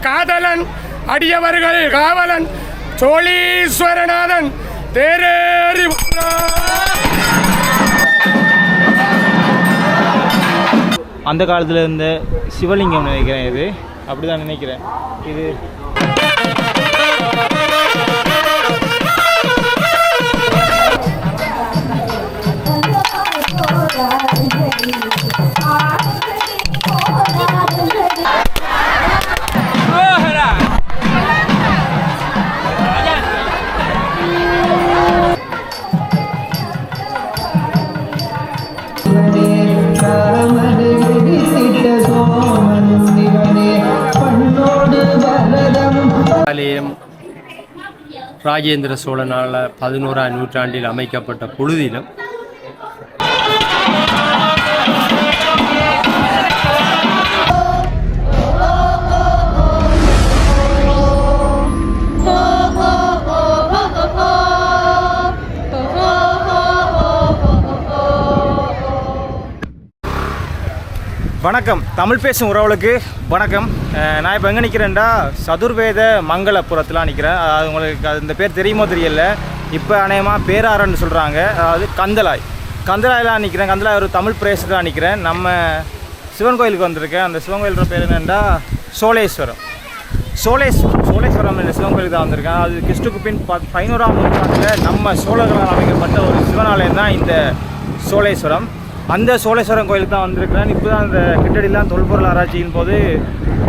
காதலன் அடியவர்கள் காவலன் சோழீஸ்வரநாதன் தேரேறி அந்த காலத்தில் இருந்த சிவலிங்கம் நினைக்கிறேன் இது. அப்படி தான் நினைக்கிறேன். இது ராஜேந்திர சோழனால் பதினோராம் நூற்றாண்டில் அமைக்கப்பட்ட பொழுதிலும் வணக்கம். தமிழ் பேசும் உறவுகளுக்கு வணக்கம். நான் இப்போ எங்கே நிற்கிறேன்டா சதுர்வேத மங்களபுரத்தில் நிற்கிறேன் அதாவது உங்களுக்கு அது இந்த பேர் தெரியுமோ தெரியல. இப்போ அநேகமாக பேராரன்னு சொல்கிறாங்க அதாவது கந்தலாய். கந்தலாயெலாம் நிற்கிறேன் கந்தலாய் ஒரு தமிழ் பிரதேசத்தில் நிற்கிறேன் நம்ம சிவன் கோயிலுக்கு வந்திருக்கேன். அந்த சிவன் கோயிலோட பேர் என்னென்னா சோழேஸ்வரம். சோழேஸ்வரம் சோழேஸ்வரம் என்ற சிவன் கோயிலுக்கு தான் வந்திருக்கேன். அது கிறிஸ்துக்கு பின் ப பதினோராம் நூற்றாண்டில் நம்ம சோழர்களால் அமைக்கப்பட்ட ஒரு சிவனாலயம் தான் இந்த சோழேஸ்வரம். அந்த சோழேஸ்வரம் கோயிலுக்கு தான் வந்திருக்கிறேன். இப்போ தான் அந்த கிட்டடிலாம் தொல்பொருள் ஆராய்ச்சியின் போது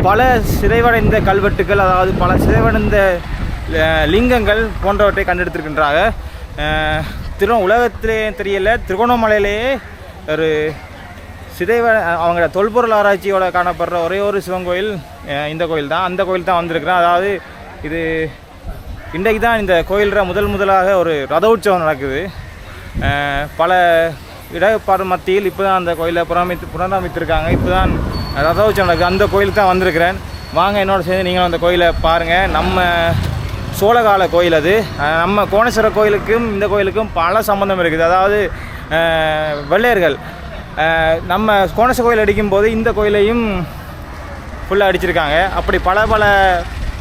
பல சிதைவடைந்த கல்வெட்டுகள் அதாவது பல சிதைவடைந்த லிங்கங்கள் போன்றவற்றை கண்டெடுத்திருக்கின்றாங்க திரு உலகத்திலே தெரியல திருகோணமலையிலேயே ஒரு சிதைவ அவங்க தொல்பொருள் ஆராய்ச்சியோட காணப்படுற ஒரே ஒரு சிவன் கோயில் இந்த கோயில் தான். அந்த கோயில் தான் வந்திருக்கிறேன். அதாவது இது இன்றைக்கு தான் இந்த கோயிலில் முதல் முதலாக ஒரு ரத உற்சவம் நடக்குது. பல இடப்பாடு மத்தியில் இப்போ தான் அந்த கோயிலை புனரமைத்து புனரமைத்திருக்காங்க. இப்போ தான் ரத நடக்குது அந்த கோயிலுக்கு தான் வந்திருக்கிறேன். வாங்க என்னோட சேர்ந்து நீங்களும் அந்த கோயிலை பாருங்கள் நம்ம சோழகால கோயில் அது. நம்ம கோணேஸ்வரர் கோயிலுக்கும் இந்த கோயிலுக்கும் பல சம்பந்தம் இருக்குது. அதாவது வெள்ளையர்கள். நம்ம கோணேஸ்வர கோயில் அடிக்கும்போது இந்த கோயிலையும் ஃபுல்லாக அடிச்சிருக்காங்க. அப்படி பல பல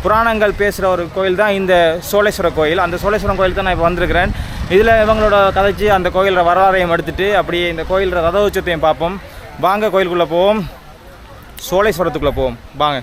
புராணங்கள் பேசுகிற ஒரு கோயில் தான் இந்த சோழேஸ்வரர் கோயில். அந்த சோழேஸ்வரம் கோயில் தான் நான் இப்போ வந்திருக்கிறேன். இதில் இவங்களோட கதைச்சி அந்த கோயிலோட வரலாறையும் எடுத்துகிட்டு அப்படியே இந்த கோயிலோட ரத உச்சத்தையும் பார்ப்போம். வாங்க கோயிலுக்குள்ளே போவோம். சோழேஸ்வரத்துக்குள்ளே போவோம். வாங்க.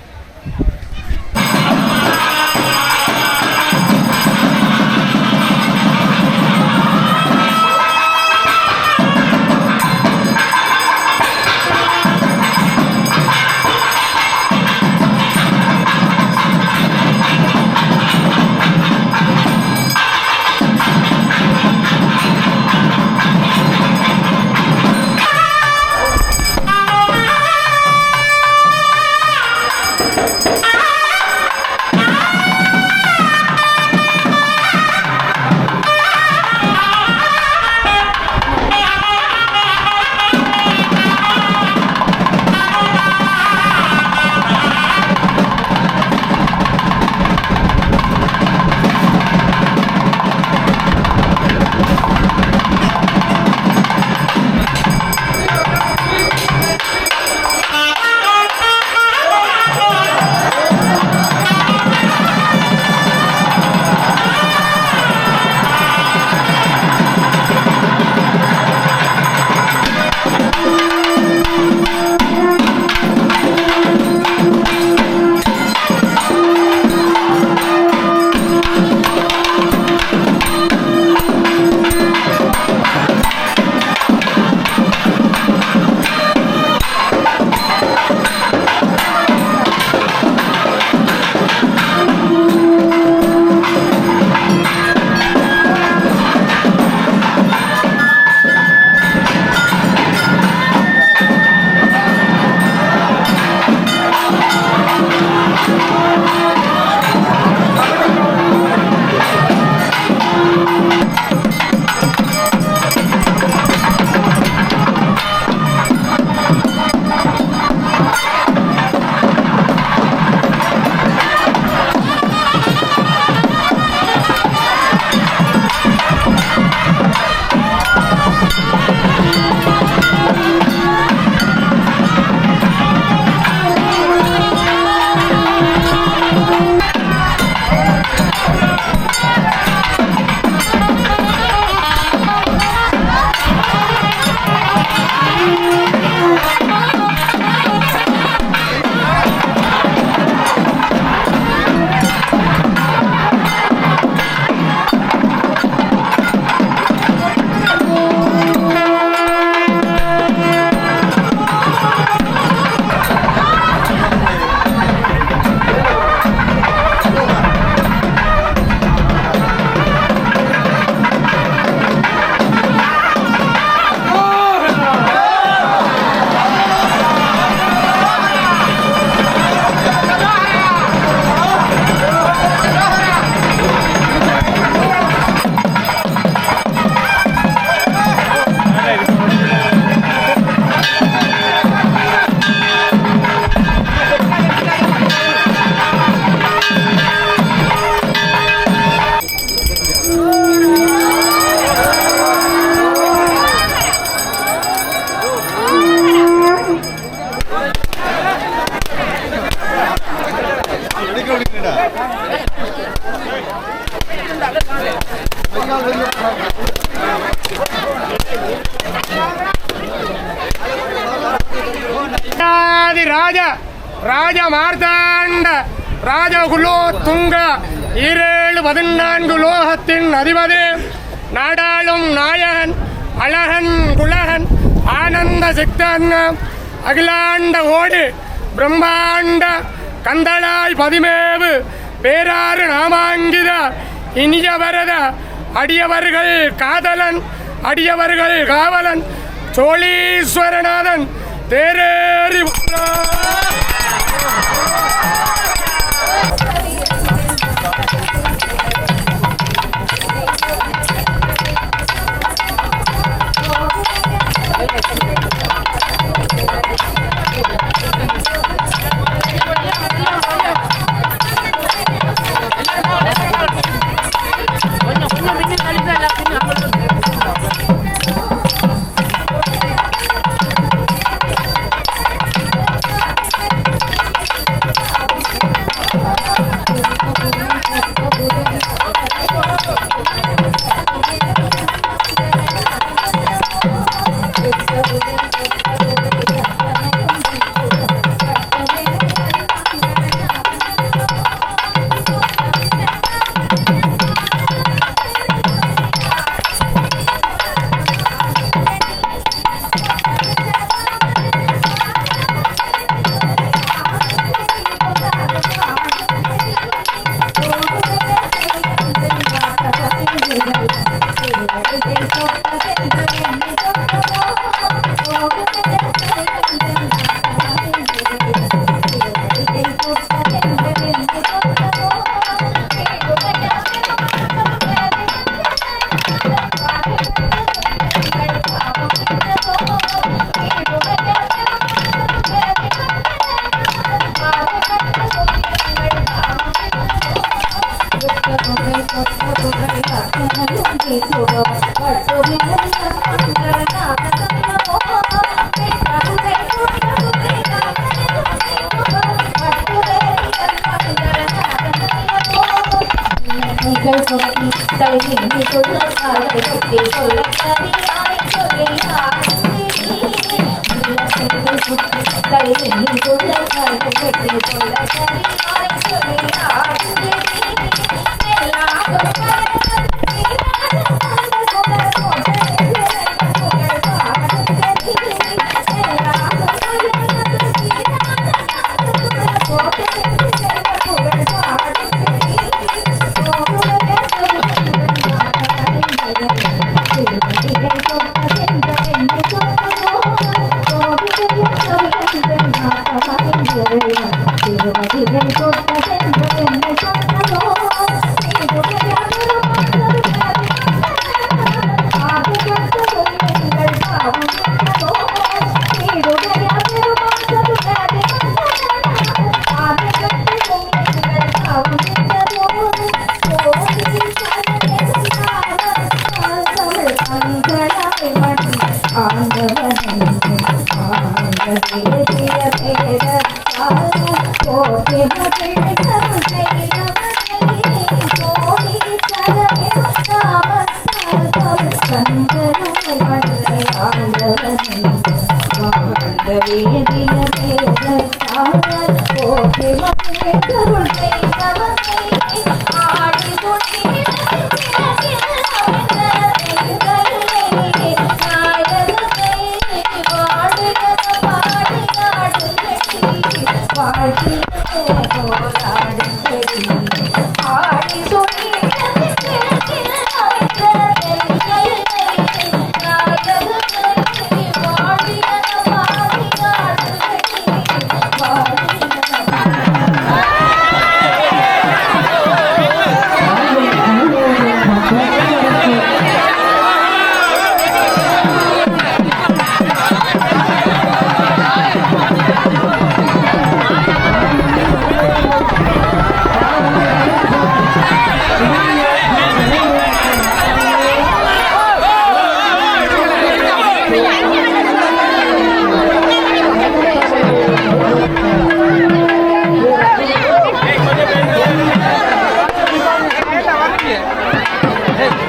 ராஜ மார்த்தாண்ட ராஜகுலோ துங்க ஈரேழு பதினான்கு லோகத்தின் அதிபதி. நாடாளும் நாயகன் அழகன் குலகன் ஆனந்த சித்தன் அகிலாண்ட ஓடு பிரம்மாண்ட கந்தளாய் பதிமேவு பேராறு நாமாங்கித இனியவரத அடியவர்கள் காதலன் அடியவர்கள் காவலன் சோழீஸ்வரநாதன் தேரேறி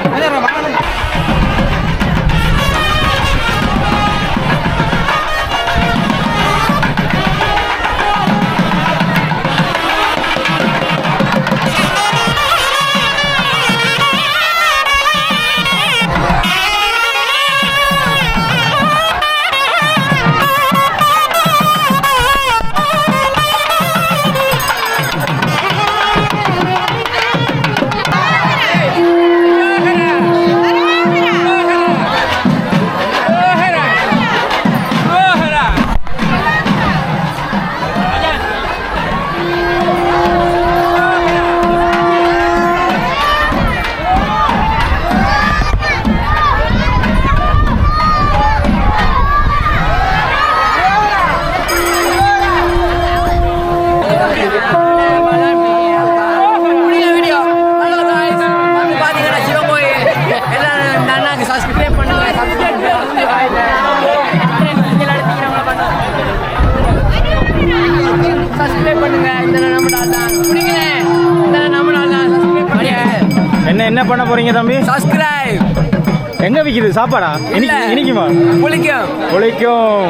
ada apa? சாப்பாடா? இனிக்கு இனிக்குமா புளிக்கும் உழைக்கும்.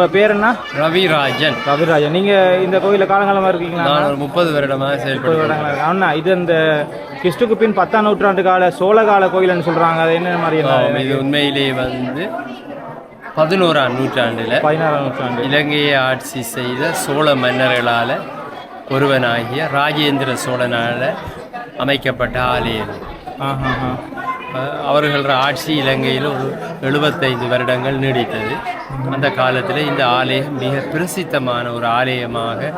உங்கள் பேர் என்ன? ரவிராஜன். ரவிராஜன். நீங்கள் இந்த கோயிலில் காலங்காலமாக இருக்கீங்களா? நான் ஒரு முப்பது வருடமாக செயல்படுகிறேன் வருடங்களா. அண்ணா இது இந்த கிறிஸ்துக்கு பின் பத்தாம் நூற்றாண்டு கால சோழ கால கோயில்னு சொல்கிறாங்க அது என்ன மாதிரி இது உண்மையிலேயே வந்து பதினோராம் நூற்றாண்டில் பதினாறாம் நூற்றாண்டு. இலங்கையை ஆட்சி செய்த சோழ மன்னர்களால் ஒருவனாகிய ராஜேந்திர சோழனால் அமைக்கப்பட்ட ஆலயம். ஆஹா. அவர்கள ஆட்சி இலங்கையில் ஒரு எழுபத்தைந்து வருடங்கள் நீடித்தது. அந்த காலத்தில் இந்த ஆலயம் மிக பிரசித்தமான ஒரு ஆலயமாக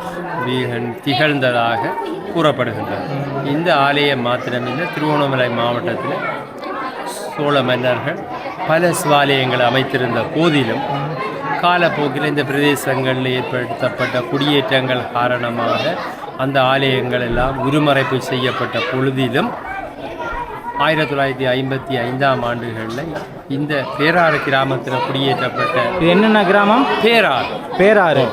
திகழ்ந்ததாக கூறப்படுகின்றது. இந்த ஆலயம் மாத்திரமில்லை திருவண்ணாமலை மாவட்டத்தில் சோழ மன்னர்கள் பல சிவாலயங்களை அமைத்திருந்த போதிலும் காலப்போக்கில் இந்த பிரதேசங்களில் ஏற்படுத்தப்பட்ட குடியேற்றங்கள் காரணமாக அந்த ஆலயங்கள் எல்லாம் உருமறைப்பு செய்யப்பட்ட பொழுதிலும் ஆயிரத்தி தொள்ளாயிரத்தி ஐம்பத்தி ஐந்தாம் ஆண்டுகளில் இந்த பேராறு கிராமத்தில் குடியேற்றப்பட்ட இது என்னென்ன கிராமம்? பேராறு. பேராறு.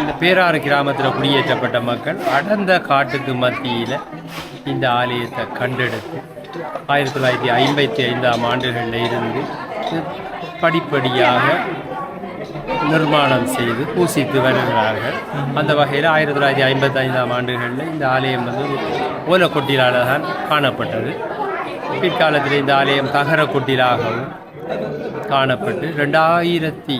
இந்த பேராறு கிராமத்தில் குடியேற்றப்பட்ட மக்கள் அடர்ந்த காட்டுக்கு மத்தியில் இந்த ஆலயத்தை கண்டெடுத்து ஆயிரத்தி தொள்ளாயிரத்தி ஐம்பத்தி ஐந்தாம் ஆண்டுகளில் இருந்து படிப்படியாக நிர்மாணம் செய்து பூசித்து வருகிறார்கள். அந்த வகையில் ஆயிரத்தி தொள்ளாயிரத்தி ஐம்பத்தி ஐந்தாம் ஆண்டுகளில் இந்த ஆலயம் வந்து ஓலக்கொட்டிலால் தான் காணப்பட்டது. பிற்காலத்தில் இந்த ஆலயம் தகர குட்டிலாகவும் காணப்பட்டு ரெண்டாயிரத்தி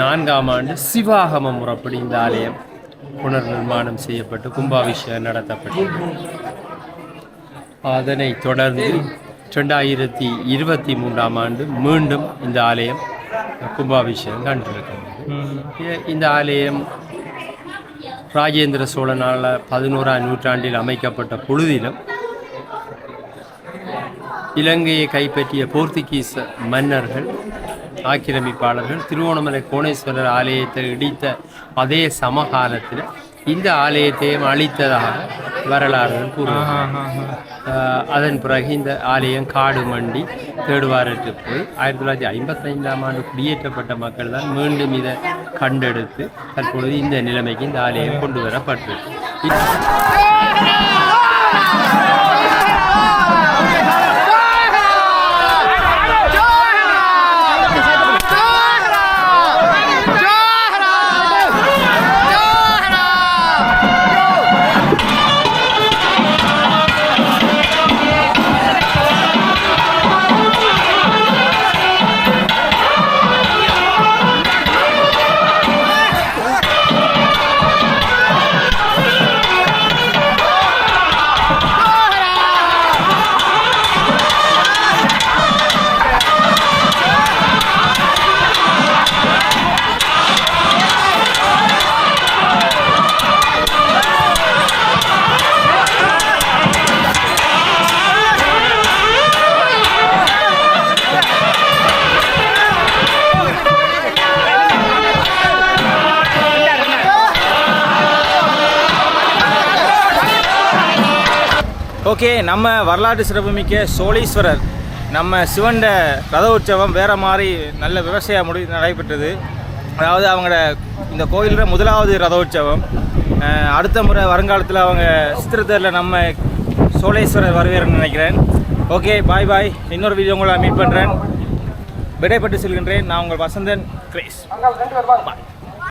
நான்காம் ஆண்டு சிவாகம முறப்படி இந்த ஆலயம் புனர் நிர்மாணம் செய்யப்பட்டு கும்பாபிஷேகம் நடத்தப்பட்டது. அதனைத் தொடர்ந்து ரெண்டாயிரத்தி இருபத்தி மூன்றாம் ஆண்டு மீண்டும் இந்த ஆலயம் கும்பாபிஷேகம் கண்டிருக்கிறது. இந்த ஆலயம் ராஜேந்திர சோழனால் பதினோராம் நூற்றாண்டில் அமைக்கப்பட்ட பொழுதிலும் இலங்கையை கைப்பற்றிய போர்த்துகீச மன்னர்கள் ஆக்கிரமிப்பாளர்கள் திருவோணமலை கோணேஸ்வரர் ஆலயத்தை இடித்த அதே சமகாலத்தில் இந்த ஆலயத்தையும் அழித்ததாக வரலாறுகள் ஆஹ் அதன் பிறகு இந்த ஆலயம் காடு மண்டி தேடுவாரற்று போய் ஆயிரத்தி தொள்ளாயிரத்தி ஐம்பத்தைந்தாம் ஆண்டு குடியேற்றப்பட்ட மக்கள் தான் மீண்டும் இதை கண்டெடுத்து தற்பொழுது இந்த நிலைமைக்கு இந்த ஆலயம் கொண்டு வரப்பட்டது ஓகே நம்ம வரலாற்று சிறப்புமிக்க சோழீஸ்வரர் நம்ம சிவண்ட ரத உற்சவம் வேறு மாதிரி நல்ல விவசாய முடி நடைபெற்றது. அதாவது அவங்களோட இந்த கோயிலில் முதலாவது ரத உற்சவம் அடுத்த முறை வருங்காலத்தில் அவங்க சித்திரத்தேரில் நம்ம சோழேஸ்வரர் வருவேன்னு நினைக்கிறேன். ஓகே பாய் பாய் இன்னொரு வீடியோ உங்களை மீட் பண்ணுறேன் விடைபெற்று செல்கின்றேன். நான் உங்கள் வசந்தன் கிரேஸ். பாய்